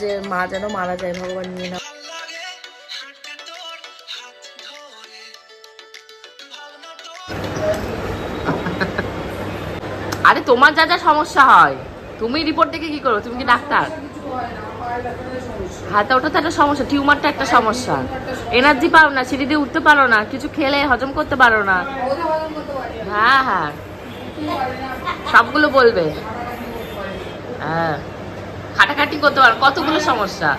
যে মা যেন মারা যায়, ভগবান নিয়ে না আরে, তোমার যা যা সমস্যা হয়, তুমি রিপোর্ট দেখে কি করো? তুমি কি ডাক্তার? হাতে ওটা তো একটা সমস্যা, টিউমারটা একটা সমস্যা। এনার্জি পাও না, সিঁড়ি দিয়ে উঠতে পারো না, কিছু খেলে হজম করতে পারো না। হ্যাঁ হ্যাঁ। সবগুলো বলবে। হ্যাঁ। করতে পারো, কতগুলো সমস্যা?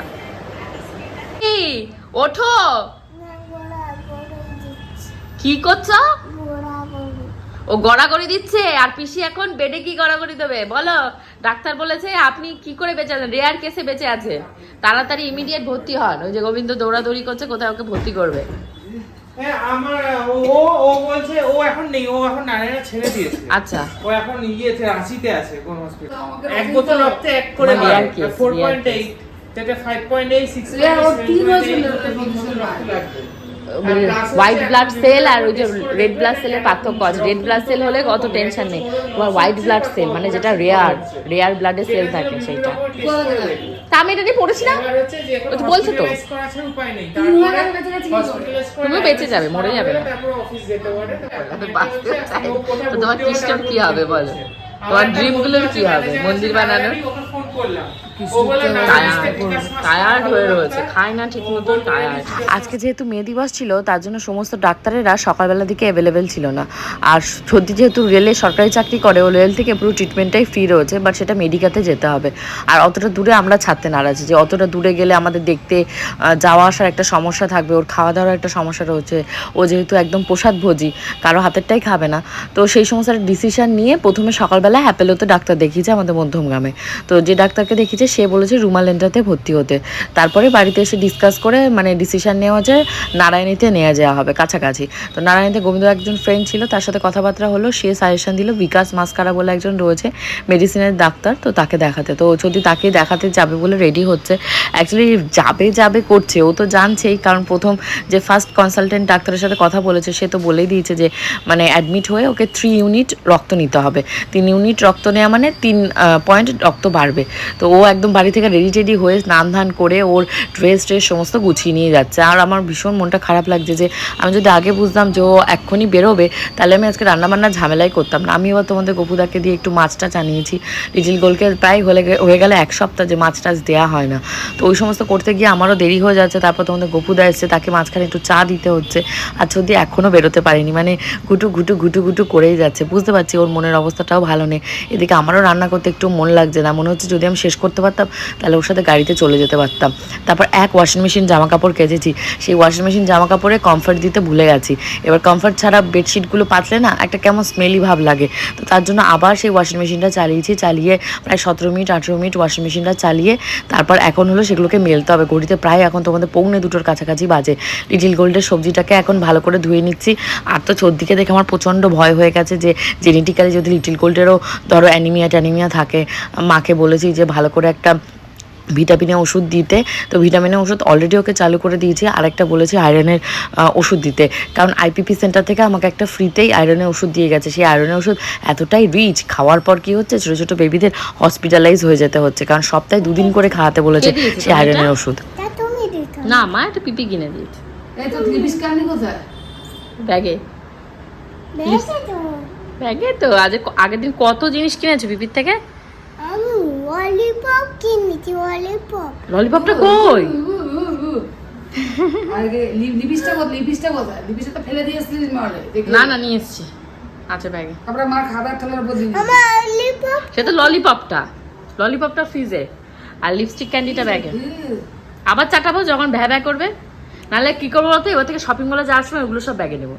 কি? ওঠো। কি করছ? ও গড়াগড়ি দিচ্ছে, আর পিসি এখন বেডে কি গড়াগড়ি দেবে? বলো। ডাক্তার বলেছে আপনি কি করে বেঁচে আছেন? রেয়ার কেসে বেঁচে আছে। তাড়াতাড়ি ইমিডিয়েট ভর্তি হন। ওই যে গোবিন্দ দৌড়াদৌড়ি করছে, কোথায় ওকে ভর্তি করবে? হ্যাঁ আমার ও ও বলছে ও এখন নেই ও এখন নারায়ণা ছেড়ে দিয়েছে। আচ্ছা। ও এখন ইয়েতে রাঁচিতে আছে কোন হসপিটাল এক বোতল রক্তে এক করে মানে ফোর পয়েন্ট এইট যেটা five point eight six Rare, ওর তিন বছর লাগবে। হোয়াইট ব্লাড সেল আর ওই যে রেড ব্লাড সেলের পার্থক্য আছে। রেড ব্লাড সেল হলে অত টেনশন নেই। তোমার হোয়াইট ব্লাড সেল মানে যেটা রেয়ার রেয়ার ব্লাডে সেল থাকে সেইটা। তা আমি এটা নিয়ে পড়েছি না? ও তো বলছে তো। আগে বেঁচে যাবে, মরে যাবে তোমার কিস্টোর কি হবে বলো? তোমার dream গুলোর কি হবে? মন্দির বানানোর? ফোন করলাম। টায়ার্ড হয়ে রয়েছে খায় না ঠিক মতো টায়ার্ড আজকে যেহেতু মে দিবস ছিল তার জন্য সমস্ত ডাক্তারেরা সকালবেলা দিকে অ্যাভেলেবেল ছিল না। আর সত্যি যেহেতু রেলে সরকারি চাকরি করে ও রেল থেকে পুরো ট্রিটমেন্টটাই ফ্রি রয়েছে বাট সেটা মেডিকাতে যেতে হবে। আর অতটা দূরে আমরা ছাড়তে নারাজ যে অতটা দূরে গেলে আমাদের দেখতে যাওয়া আসার একটা সমস্যা থাকবে ওর খাওয়া দাওয়ার একটা সমস্যা রয়েছে ও যেহেতু একদম প্রসাদ ভোজি কারও হাতেরটাই খাবে না। তো সেই সমস্ত ডিসিশন নিয়ে প্রথমে সকালবেলা হ্যাপেলোতে ডাক্তার দেখিয়েছে আমাদের মধ্যমগ্রামে তো যে ডাক্তারকে দেখিয়েছে সে বলেছে রুমালেন্টাতে ভর্তি হতে। তারপরে বাড়িতে এসে ডিসকাস করে মানে ডিসিশন নেওয়া যায়, নারায়ণীতে নেওয়া যাওয়া হবে কাছাকাছি। তো নারায়ণীতে গোবিন্দ একজন ফ্রেন্ড ছিল, তার সাথে কথাবার্তা হলো, সে সাজেশন দিল, বিকাশ মাস্কারা বলে একজন রয়েছে মেডিসিনের ডাক্তার, তো তাকে দেখাতে। তো যদি তাকে দেখাতে যাবে বলে রেডি হচ্ছে অ্যাকচুয়ালি যাবে যাবে করছে, ও তো জানছেই, কারণ প্রথম যে ফার্স্ট কনসালটেন্ট ডাক্তারের সাথে কথা বলেছে, সে তো বলেই দিয়েছে যে মানে অ্যাডমিট হয়ে ওকে থ্রি ইউনিট রক্ত নিতে হবে। তিন ইউনিট রক্ত নেওয়া মানে তিন পয়েন্ট রক্ত বাড়বে। তো ও একদম বাড়ি থেকে রেডি টেডি হয়ে স্নান ধান করে ওর ড্রেস ট্রেস সমস্ত গুছিয়ে নিয়ে যাচ্ছে। আর আমার ভীষণ মনটা খারাপ লাগছে যে আমি যদি আগে বুঝতাম যে ও এক্ষুনি বেরোবে, তাহলে আমি আজকে রান্নাবান্না ঝামেলাই করতাম না। আমি এবার তোমাদের গপুদাকে দিয়ে একটু মাছটা জানিয়েছি লিটিল গোলকে প্রায় হলে হয়ে গেলে এক সপ্তাহ যে মাছ টাছ দেওয়া হয় না। তো ওই সমস্ত করতে গিয়ে আমারও দেরি হয়ে যাচ্ছে। তারপর তোমাদের গপুদা এসছে, তাকে মাঝখানে একটু চা দিতে হচ্ছে। আর যদি এখনও বেরোতে পারিনি। মানে ঘুটু ঘুটু ঘুটু ঘুটু করেই যাচ্ছে। বুঝতে পারছি ওর মনের অবস্থাটাও ভালো নেই। এদিকে আমারও রান্না করতে একটু মন লাগছে না। মনে হচ্ছে যদি আমি শেষ করতে পারতাম, তাহলে ওর সাথে গাড়িতে চলে যেতে পারতাম। তারপর এক ওয়াশিং মেশিন জামা কাপড় কেচেছি। সেই ওয়াশিং মেশিন জামা কাপড়ে কমফর্ট দিতে ভুলে গেছি। এবার কমফর্ট ছাড়া বেডশিটগুলো পাতলে না একটা কেমন স্মেলি ভাব লাগে। তো তার জন্য আবার সেই ওয়াশিং মেশিনটা চালিয়েছি, চালিয়ে প্রায় সতেরো মিনিট, আঠেরো মিনিট ওয়াশিং মেশিনটা চালিয়ে তারপর এখন হলো সেগুলোকে মেলতে হবে। ঘড়িতে প্রায় এখন তোমাদের পৌনে দুটোর কাছাকাছি বাজে। লিটিল গোল্ডের সবজিটাকে এখন ভালো করে ধুয়ে নিচ্ছি। আর তো চোদ্দিকে দেখে আমার প্রচণ্ড ভয় হয়ে গেছে যে জেনেটিক্যালি যদি লিটিল গোল্ডেরও ধরো অ্যানিমিয়া ট্যানিমিয়া থাকে, মাকে বলেছি যে ভালো করে একটা ভিটামিনের ওষুধ দিতে। তো ভিটামিনের ওষুধ অলরেডি ওকে চালু করে দিয়েছি আর একটা বলেছি আয়রনের ওষুধ দিতে। কারণ আইপিপি সেন্টার থেকে আমাকে একটা ফ্রিতেই আয়রনের ওষুধ দিয়ে গেছে। সেই আয়রনের ওষুধ এতটাই রিচ খাওয়ার পর কি হচ্ছে? ছোটো ছোটো বেবিদের হসপিটালাইজ হয়ে যেতে হচ্ছে। কারণ সপ্তাহে দুদিন করে খাওয়াতে বলেছে সেই আয়রনের ওষুধ। না মা একটা পিপি কিনে দিয়েছে। ব্যাগে। ব্যাগে তো। আজ আগের দিন কত জিনিস কিনেছো পিপির থেকে? ললিপপ কিনেছি ললিপপ ললিপপটা কই? আগে লিপিসটা লিপিসটা লিপিসটা তো ফেলে দিয়ে না না নিয়ে এসছি। আচ্ছা ব্যাগে। তারপরে মার খাবার ঠালার উপর ললিপপ সে তো ললিপপটা ললিপপটা ফ্রিজে আর লিপস্টিক ক্যান্ডিটা ব্যাগে আবার চাটাবো যখন ভ্যা ভ্যা করবে। নাহলে কি করব বলতো? এবার থেকে শপিং মলে যাওয়ার সময় ওগুলো সব ব্যাগে নেব।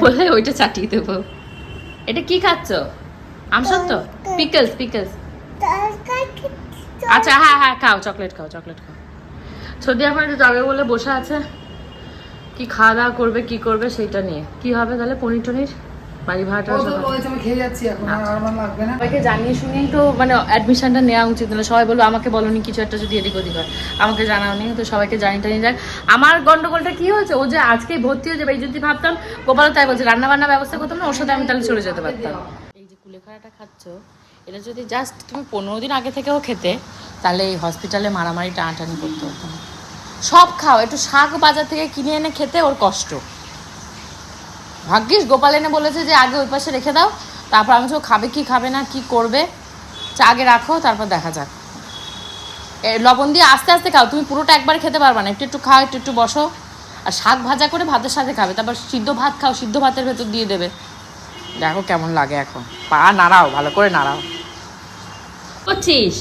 বলে ওইটা চাটিয়ে দেবো। এটা কি খাচ্ছ? আমসত্ব পিকলস পিকলস আচ্ছা হ্যাঁ হ্যাঁ খাও চকলেট খাও চকলেট খাও। সর্দি এখন একটু যাবে বলে বসে আছে। কি খাওয়া দাওয়া করবে কি করবে সেইটা নিয়ে। কি হবে তাহলে পনির টনির? বাড়ি ভাড়াটা ও তো বলেছে আমি খেয়ে যাচ্ছি এখন আর আমার লাগবে না। সবাইকে জানিয়ে শুনেই তো মানে অ্যাডমিশনটা নেওয়া উচিত না সবাই বলব আমাকে বলনি কিছু একটা যদি এদিক ওদিক হয়। আমাকে জানাওনি তো সবাইকে জানি টানি যাক আমার গন্ডগোলটা কি হয়েছে? ও যে আজকেই ভর্তি হয়ে যাবে এই যদি ভাবতাম গোপাল তাই বলছে রান্না বান্না ব্যবস্থা করতাম না ওর সাথে আমি তাহলে চলে যেতে পারতাম। এই যে কুলেখাড়াটা খাচ্ছ এটা যদি জাস্ট তুমি পনেরো দিন আগে থেকেও খেতে, তাহলে এই হসপিটালে মারামারি টানাটানি করতে হতো সব খাও, একটু শাক বাজার থেকে কিনে এনে খেতে ওর কষ্ট। ভাগ্যিস গোপাল এনে বলেছে যে আগে ওই পাশে রেখে দাও, তারপর আমি তো খাবে কি খাবে না, কি করবে? চা আগে রাখো, তারপর দেখা যাক। লবণ দিয়ে আস্তে আস্তে খাও, তুমি পুরোটা একবার খেতে পারবে না, একটু একটু খাও, একটু একটু বসো। আর শাক ভাজা করে ভাতের সাথে খাবে, তারপর সিদ্ধ ভাত খাও, সিদ্ধ ভাতের ভেতর দিয়ে দেবে। দেখো কেমন লাগে এখন। পা নাড়াও, ভালো করে নাড়াও। করছিস?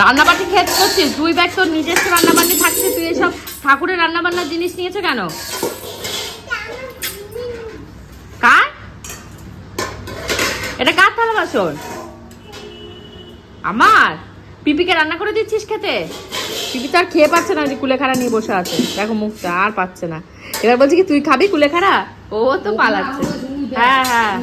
রান্নাবাটি খেতে করছিস? দুই ব্যাগ তোর নিজস্ব রান্নাবাটি থাকছে। তুই এসব ঠাকুরের রান্নাবান্নার জিনিস নিয়েছো কেন? কার? এটা কার থালা বাসন আমার? পিপিকে রান্না করে দিচ্ছিস খেতে? পিপি তো আর খেয়ে পাচ্ছে না যে কুলেখাড়া নিয়ে বসে আছে। দেখো মুখটা আর পাচ্ছে না। এবার বলছি কি তুই খাবি কুলেখাড়া? ও তো পালাচ্ছে। হ্যাঁ হ্যাঁ।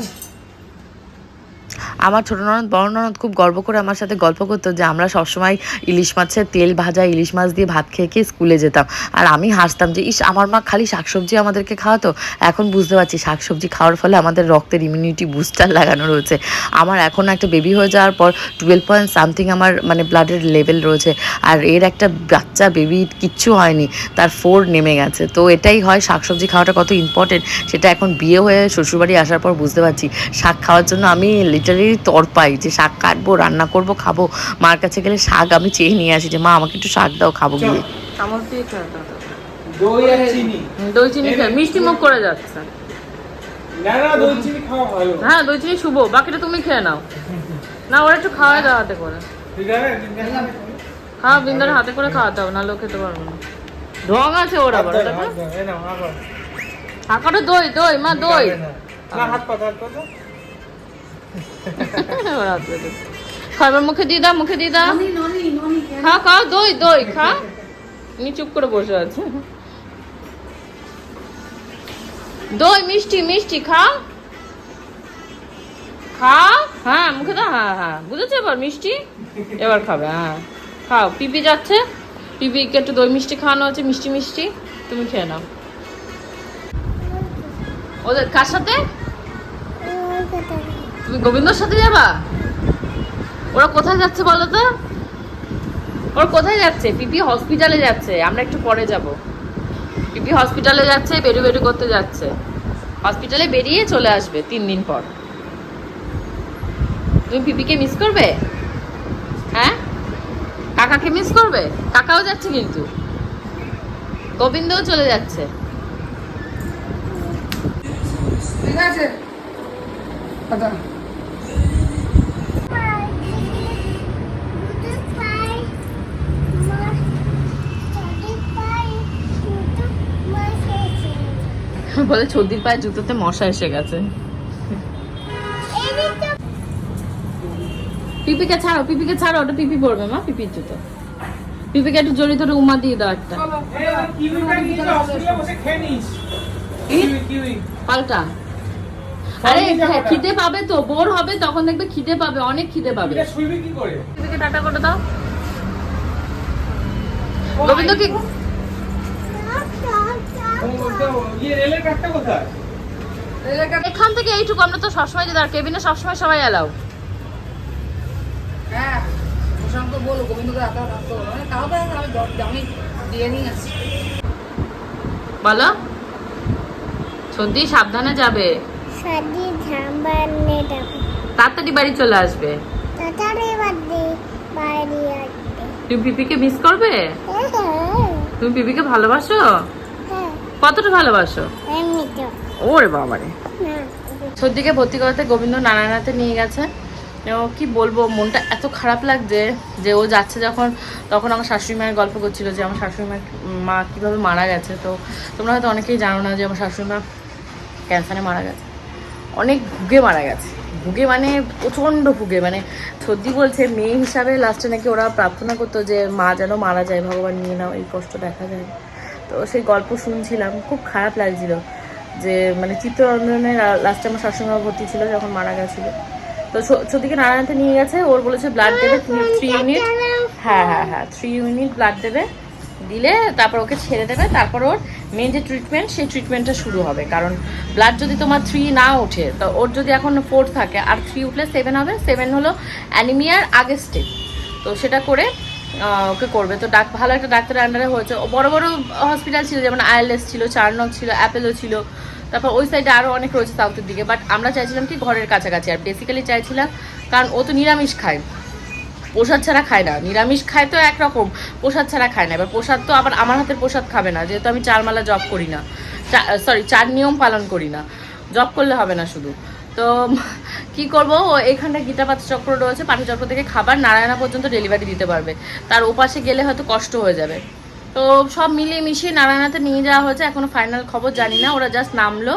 আমার ছোট ননদ, বড় ননদ খুব গর্ব করে আমার সাথে গল্প করতো যে আমরা সবসময় ইলিশ মাছের তেল ভাজা, ইলিশ মাছ দিয়ে ভাত খেয়ে খেয়ে স্কুলে যেতাম। আর আমি হাসতাম যে, ইস, আমার মা খালি শাকসবজি আমাদেরকে খাওয়াতো? এখন বুঝতে পারছি শাকসবজি খাওয়ার ফলে আমাদের রক্তের ইমিউনিটি বুস্টার লাগানো রয়েছে। আমার এখন একটা বেবি হয়ে যাওয়ার পর টুয়েলভ পয়েন্ট সামথিং আমার মানে ব্লাডের লেভেল রয়েছে। আর এর একটা বাচ্চা বেবি কিচ্ছু হয়নি, তার ফোর নেমে গেছে। তো এটাই হয় শাকসবজি খাওয়াটা কত ইম্পর্টেন্ট সেটা এখন বিয়ে হয়ে শ্বশুরবাড়ি আসার পর বুঝতে পারছি। শাক খাওয়ার জন্য আমি লিটারালি তর পাই যে শাক কাটবো রান্না করব খাব। মার কাছে গেলে শাক আমি চেয়ে নিয়ে আসি যে মা আমাকে একটু শাক দাও খাব গিয়ে। দই আর চিনি। দই চিনি খেয়ে মিষ্টি মুখ করে যাচ্ছে। না না দই চিনি খাওয়া ভালো হ্যাঁ দই চিনি শুভ বাকিটা তুমি খেয়ে নাও। না ওরা একটু খাওয়াই দাও হাতে করে। ঠিক আছে হ্যাঁ বিন্দার হাতে করে খাওয়াতে হবে নাহলে খেতে পারব না। ঢং আছে ওর আবার। হাঁকাটা দই দই মা দই। হাত পাতো, খাবার মুখে দিয়ে দাও মুখে দিয়ে দাও। ননি ননি ননি কেন? খা খাও দই দই খা। উনি চুপ করে বসে আছে। দই মিষ্টি মিষ্টি খাও খাও হ্যাঁ মুখে দাও হ্যাঁ হ্যাঁ। বুঝেছ এবার মিষ্টি? এবার খাবে হ্যাঁ। খাও পিপি যাচ্ছে। পিপিকে একটু দই মিষ্টি খাওয়ানো হচ্ছে মিষ্টি মিষ্টি। তুমি খেয়ে নাও। ওদের কার সাথে। তুমি গোবিন্দর সাথে যাবা? ওরা কোথায় যাচ্ছে বলো তো? ওরা কোথায় যাচ্ছে? পিপি হসপিটালে যাচ্ছে। আমরা একটু পরে যাব। পিপি হসপিটালে যাচ্ছে, বেরু বেরু করতে যাচ্ছে। হসপিটালে বেরিয়ে চলে আসবে তিন দিন পর। তুমি পিপিকে মিস করবে? হ্যাঁ? কাকাকে মিস করবে? কাকাও যাচ্ছে কিন্তু। গোবিন্দও চলে যাচ্ছে। ঠিক আছে কথা পাই দুটো পাই মা চাটি পাই দুটো মাছ এসে বলে ছর্দির পায়ে জুতোতে মশা এসে গেছে। পিপিকে ছাড়ো পিপিকে ছাড়ো ওটা পিপি পড়বে মা পিপির জুতো। পিপিকে একটু জড়ি ধরে উমা দিয়ে দাও একটা। পাল্টা। আরে ওটা। খিদে পাবে তো বোর হবে তখন দেখবে খিদে পাবে অনেক খিদে পাবে। কি করে? পিপিকে টাটা করে দাও। গোবিন্দ কি এখান থেকে এইটুকু আমরা তো সবসময় যেতে আর কেবিনে সবসময় সবাই এলাও হ্যাঁ প্রশান্ত বলো গোবিন্দকে রাখতে রাখতে মানে তাও তো আমি দিয়ে নিয়ে আসছি। বলো। সর্দি সাবধানে যাবে। ডাবো তাড়াতাড়ি বাড়ি চলে আসবে। তাড়াতাড়ি বাইরে আসবে। তুমি পিপিকে মিস করবে? হ্যাঁ হ্যাঁ। তুমি পিপিকে ভালোবাসো? কতটা ভালোবাসো? ওরে বাবারে। সর্দিকে ভর্তি করাতে গোবিন্দ নারায়ণাতে নিয়ে গেছে। ও কি বলব মনটা এত খারাপ লাগছে যে ও যাচ্ছে যখন তখন আমার শাশুড়ি মায়ের গল্প করছিল যে আমার শাশুড়ি মা মা কীভাবে মারা গেছে। তো তোমরা হয়তো অনেকেই জানো না যে আমার শাশুড়ি মা ক্যান্সারে মারা গেছে। অনেক ভুগে মারা গেছে। ভুগে মানে প্রচণ্ড ভুগে। মানে সর্দি বলছে মেয়ে হিসাবে লাস্টে নাকি ওরা প্রার্থনা করতো যে মা যেন মারা যায় ভগবান নিয়ে নাও এই কষ্ট দেখা যায়। তো সেই গল্প শুনছিলাম খুব খারাপ লাগছিল যে মানে চিত্তরঞ্জনের লাস্টে আমার শাশুড়িমা ভর্তি ছিল যখন মারা গেছিল। তো সত্যিকে নারায়ণতে নিয়ে গেছে ওর বলেছে ব্লাড দেবে থ্রি ইউনিট হ্যাঁ হ্যাঁ হ্যাঁ থ্রি ইউনিট ব্লাড দেবে দিলে তারপর ওকে ছেড়ে দেবে তারপর ওর মেন যে ট্রিটমেন্ট সেই ট্রিটমেন্টটা শুরু হবে। কারণ ব্লাড যদি তোমার থ্রি না ওঠে তো ওর যদি এখন ফোর থাকে আর থ্রি উঠলে সেভেন হবে সেভেন হলো অ্যানিমিয়ার আগের স্টেপ তো সেটা করে ওকে করবে। তো ডাক ভালো একটা ডাক্তারের আন্ডারে হয়েছে। বড় বড় হসপিটাল ছিল, যেমন আইএলএস ছিল চারনক ছিল, অ্যাপেলো ছিল। তারপর ওই সাইডে আরও অনেক রয়েছে সাউথের দিকে। বাট আমরা চাইছিলাম কি ঘরের কাছাকাছি। আর বেসিক্যালি চাইছিলাম, কারণ ও তো নিরামিষ খায়। প্রসাদ ছাড়া খায় না। নিরামিষ খায় তো একরকম, প্রসাদ ছাড়া খায় না। এবার প্রসাদ তো আবার আমার হাতের প্রসাদ খাবে না, যেহেতু আমি চারমালা জব করি না। সরি চার নিয়ম পালন করি না। জব করলে হবে না শুধু। তো কি করব? ও এখানটা গীতাপাত চক্র রয়েছে পাঠিচক্র থেকে খাবার নারায়ণা পর্যন্ত ডেলিভারি দিতে পারবে। তার ওপাশে গেলে হয়তো কষ্ট হয়ে যাবে। তো সব মিলিয়ে মিশিয়ে নারায়ণাতে নিয়ে যাওয়া হয়েছে, এখনও ফাইনাল খবর জানি না, ওরা জাস্ট নামলো।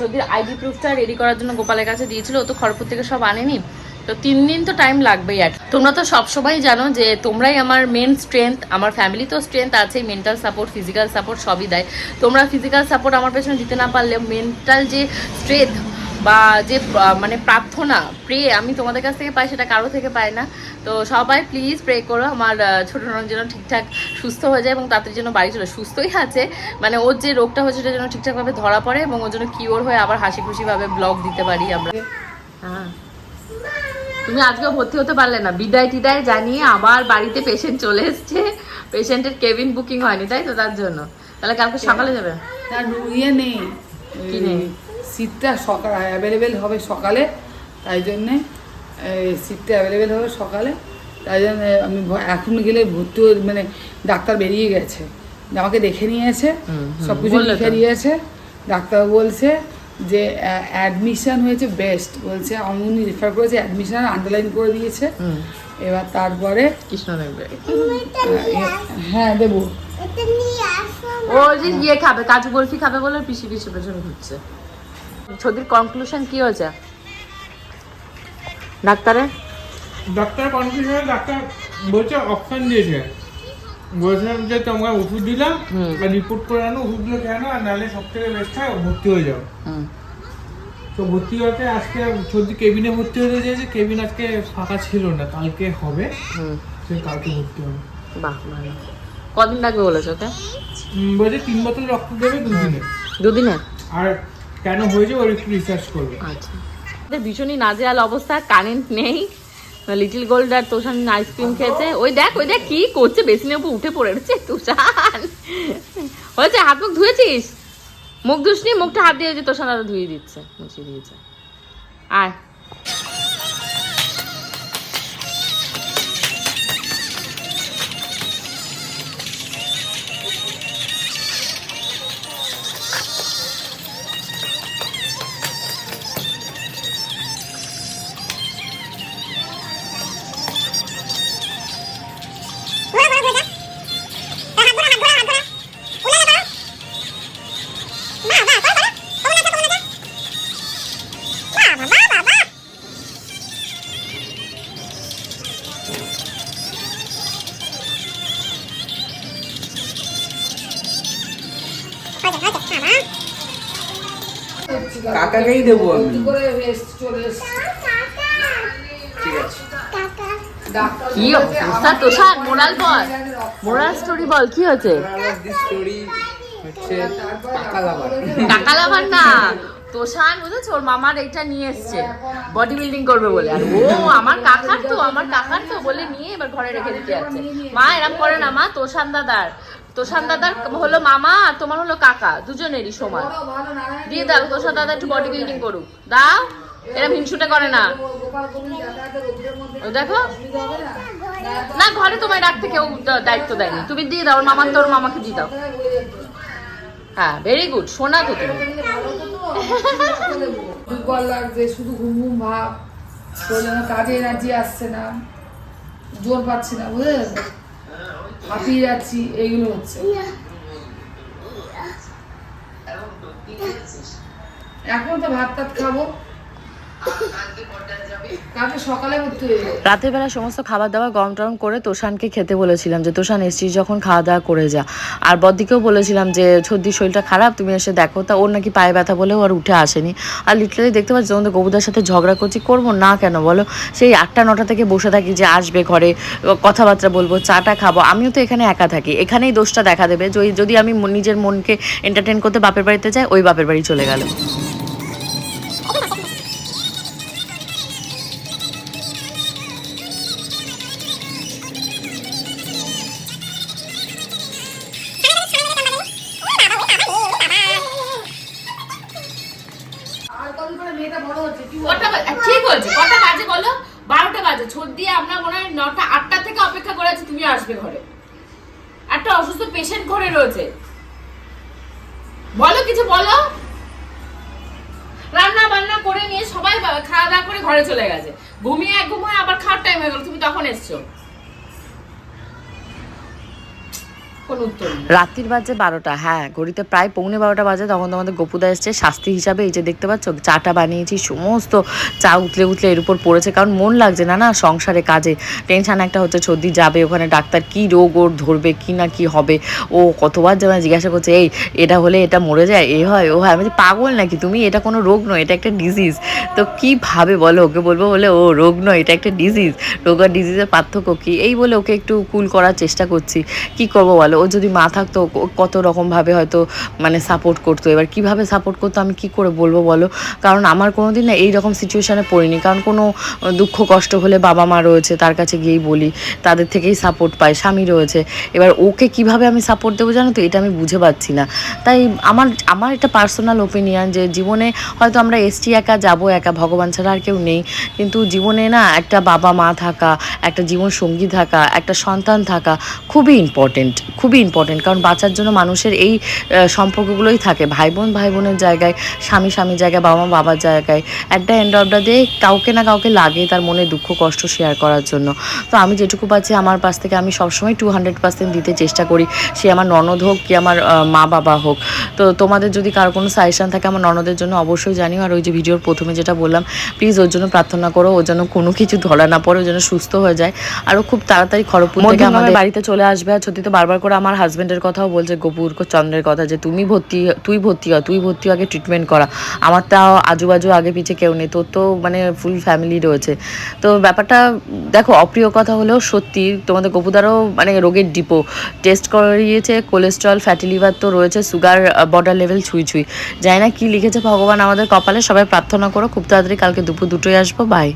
যদি আইডি প্রুফটা রেডি করার জন্য গোপালের কাছে দিয়েছিল, ও তো খড়পুর থেকে সব আনেনি। তো তিন দিন তো টাইম লাগবেই আর তোমরা তো সবসময় জানো যে তোমরাই আমার মেন স্ট্রেংথ আমার ফ্যামিলি তো স্ট্রেংথ আছেই মেন্টাল সাপোর্ট ফিজিক্যাল সাপোর্ট সবই দেয়। তোমরা ফিজিক্যাল সাপোর্ট আমার পেছনে দিতে না পারলে মেন্টাল যে স্ট্রেংথ বা যে মানে প্রার্থনা প্রে আমি তোমাদের কাছ থেকে পাই সেটা কারও থেকে পাই না। তো সবাই প্লিজ প্রে করো আমার ছোট নন যেন ঠিকঠাক সুস্থ হয়ে যায় এবং তাদের জন্য বাড়ি চলে সুস্থই আছে। মানে ওর যে রোগটা হচ্ছে সেটা যেন ঠিকঠাকভাবে ধরা পড়ে এবং ওর জন্য কিওর হয়ে আবার হাসি খুশিভাবে ব্লগ দিতে পারি আমরা। হ্যাঁ। তুমি আজকে ভর্তি হতে পারলে না। বিদায় টিদায় জানিয়ে আবার বাড়িতে পেশেন্ট চলে এসছে। পেশেন্টের কেবিন বুকিং হয়নি তাই তো? তার জন্য। তাহলে কালকে সকালে যাবে? তার ইয়ে নেই। কি নেই? সিটটা সকাল অ্যাভেলেবেল হবে সকালে তাই জন্যে সিটটা অ্যাভেলেবেল হবে সকালে তাই জন্য আমি ভ- এখন গেলে ভর্তি হয়ে- মানে ডাক্তার বেরিয়ে গেছে। আমাকে দেখে নিয়েছে সব কিছু। লিখে দিয়েছে ডাক্তার বলছে যে অ্যাডমিশন হয়েছে বেস্ট বলছে আমি উনি রেফার করেছে অ্যাডমিশন আন্ডারলাইন করে দিয়েছে। এবার তারপরে কৃষ্ণ নেবে হ্যাঁ দেবো। ও যে ইয়ে খাবে কাজু বরফি খাবে বলে পিসি পিসি পেছনে ঘুরছে। ছদির কনক্লুশন কি হয়েছে? ডাক্তারের? ডাক্তার কনফিউশনে ডাক্তার বলছে অপশন দিয়েছে। বলছিলাম যে তোমাকে ওষুধ দিলাম। রিপোর্ট করে আনো ওষুধগুলো কেন আর নাহলে সব থেকে বেস্ট হয় ভর্তি হয়ে যাও। তো ভর্তি হতে আজকে সর্দি কেবিনে ভর্তি হতে চেয়েছে কেবিন আজকে ফাঁকা ছিল না কালকে হবে। সে কালকে ভর্তি হবে। বাহ ভালো। কদিন লাগবে বলেছ ওকে? বলছে তিন বোতল রক্ত দেবে দুদিনে। দুদিনে? আর কেন হয়েছে ওর একটু রিসার্চ করবে। আচ্ছা। ভীষণই নাজেহাল অবস্থা কারেন্ট নেই লিটিল গোল্ড আর তোষান আইসক্রিম খেয়েছে। ওই দেখ ওই দেখ কি করছে, বেসিনের উপর উঠে পড়ে পড়েছে তোষান। হয়েছে, হাত মুখ ধুয়েছিস? মুখ ধুসনি, মুখটা হাত দিয়ে তোষান আরও ধুয়ে দিচ্ছে, মুছিয়ে দিয়েছে। আয়। কাকাকেই দেবো আমি। করে চলে ঠিক আছে। কি অবস্থা? তোষান মোরাল বল। মোরাল স্টোরি বল কি হচ্ছে টাকা লাভার। না। তোষান বুঝেছ ওর মামার এইটা নিয়ে এসছে। বডি বিল্ডিং করবে বলে। আর ও আমার কাকার তো আমার কাকার তো বলে নিয়ে এবার ঘরে রেখে দিতে যাচ্ছে। মা এরম করে না মা তোষান দাদার। তোষান দাদার হলো মামা আর তোমার হলো কাকা, দুজনেরই সমান। দিয়ে দাও তোষান দাদা একটু বডি বিল্ডিং করুক। দাও, এরম হিংসুটে করে না। দেখো। না, ঘরে তোমায় রাখতে কেউ দায়িত্ব দেয়নি। তুমি দিয়ে দাও মামার তোর মামাকে দিয়ে দাও। হ্যাঁ ভেরি গুড শোনা তো তুমি। দুর্বল লাগছে, শুধু ঘুম ঘুম ভাব। কাজে এনার্জি আসছে না, জোর পাচ্ছে না, বুঝলে? হাঁপিয়ে যাচ্ছি এইগুলো হচ্ছে। এখন তো ভাত টাত খাব রাতের বেলা সমস্ত খাবার দাবার গরম টরম করে তোষানকে খেতে বলেছিলাম যে, তোষান এসছিস যখন খাওয়া দাওয়া করে যা। আর বদ্দিকেও বলেছিলাম যে সর্দি শরীরটা খারাপ, তুমি এসে দেখো। তা ওর নাকি পায়ে ব্যথা বলেও আর উঠে আসেনি। আর লিটারালি দেখতে পাচ্ছি, তোমাদের গবুদার সাথে ঝগড়া করছি, করব না কেন বলো? সেই আটটা, নটা থেকে বসে থাকি, যে আসবে ঘরে, কথাবার্তা বলব, চাটা খাব। আমিও তো এখানে একা থাকি, এখানেই দোষটা দেখা দেবে। যদি আমি নিজের মনকে এন্টারটেন করতে বাপের বাড়িতে যাই, ওই বাপের বাড়ি চলে গেল। তুমি আসবে ঘরে। একটা অসুস্থ পেশেন্ট ঘরে রয়েছে। বলো কিছু, বলো। রান্না বান্না করে নিয়ে সবাই খাওয়া দাওয়া করে ঘরে চলে গেছে। ঘুমিয়ে এক ঘুমিয়ে আবার খাওয়ার টাইম হয়ে গেল। তুমি তখন এসছো। রাত্রির বাজে বারোটা হ্যাঁ ঘড়িতে প্রায় পৌনে বারোটা বাজে, তখন তোমাদের গপুদা এসছে শাস্তি হিসাবে, এই যে দেখতে পাচ্ছ, চাটা বানিয়েছি, সমস্ত চা উতলে উতলে এর উপর পড়েছে, কারণ মন লাগছে না না, সংসারে কাজে। টেনশন একটা হচ্ছে সর্দি যাবে, ওখানে ডাক্তার কি রোগ ওর ধরবে, কি না কি হবে, ও কতবার যেমন জিজ্ঞাসা করছে, এই, এটা হলে এটা মরে যায়, এ হয়, ও হয়। আমি পাগল নাকি তুমি? এটা কোনো রোগ নয়, এটা একটা ডিজিজ তো কি ভাবে বলো, ওকে বলব বলে, ও, রোগ নয়, এটা একটা ডিজিজ রোগ আর ডিজিজের পার্থক্য কি? এই বলে ওকে একটু কুল করার চেষ্টা করছি। কি করব বলো? ও যদি মা থাকতো কত রকমভাবে হয়তো মানে সাপোর্ট করতো। এবার কীভাবে সাপোর্ট করতো, আমি কি করে বলব বলো? কারণ আমার কোনো দিন না এইরকম সিচুয়েশানে পড়িনি। কারণ কোনো দুঃখ কষ্ট হলে বাবা মা রয়েছে, তার কাছে গিয়েই বলি, তাদের থেকেই সাপোর্ট পাই স্বামী রয়েছে। এবার ওকে কীভাবে আমি সাপোর্ট দেবো জানো তো? এটা আমি বুঝে পাচ্ছি না। তাই আমার আমার এটা পার্সোনাল ওপিনিয়ন যে জীবনে হয়তো আমরা এসছি একা, যাব একা, ভগবান ছাড়া আর কেউ নেই। কিন্তু জীবনে না একটা বাবা মা থাকা, একটা জীবন সঙ্গী থাকা, একটা সন্তান থাকা খুবই ইম্পর্টেন্ট খুবই ইম্পর্টেন্ট কারণ বাঁচার জন্য মানুষের এই সম্পর্কগুলোই থাকে। ভাই বোন ভাই বোনের জায়গায় স্বামী স্বামীর জায়গায় বাবা মা বাবার জায়গায় at the end of the day কাউকে না কাউকে লাগে তার মনে দুঃখ কষ্ট শেয়ার করার জন্য। তো আমি যেটুকু পাচ্ছি আমার পাশ থেকে আমি সবসময় টু হান্ড্রেড পার্সেন্ট দিতে চেষ্টা করি। সে আমার ননদ হোক কি আমার মা বাবা হোক। তো তোমাদের যদি কারও কোনো সাজেশন থাকে আমার ননদের জন্য অবশ্যই জানিও। আর ওই যে ভিডিওর প্রথমে যেটা বললাম প্লিজ ওর জন্য প্রার্থনা করো। ওর জন্য কোনো কিছু ধরা না পড়ে ও যেন সুস্থ হয়ে যায়। আর ও খুব তাড়াতাড়ি থেকে আমাদের বাড়িতে চলে আসবে। আর সত্যি তো বারবার করে আমার হাজব্যান্ডের কথাও বলছে, গোপুর, চন্দ্রের কথা যে তুমি ভর্তি তুই ভর্তি হ, তুই ভর্তি আগে ট্রিটমেন্ট করা। আমার তাও আজুবাজু আগে পিছে কেউ নেই, তোর তো মানে ফুল ফ্যামিলি রয়েছে। তো ব্যাপারটা, দেখো, অপ্রিয় কথা হলেও সত্যি তোমাদের গপুদারও মানে রোগের ডিপো টেস্ট করিয়েছে কোলেস্ট্রল ফ্যাটি লিভার তো রয়েছে সুগার বর্ডার লেভেল ছুঁই ছুঁই। জানি না কি লিখেছে ভগবান আমাদের কপালে, সবাই প্রার্থনা করো, খুব তাড়াতাড়ি কালকে দুপুর দুটোই আসব বাই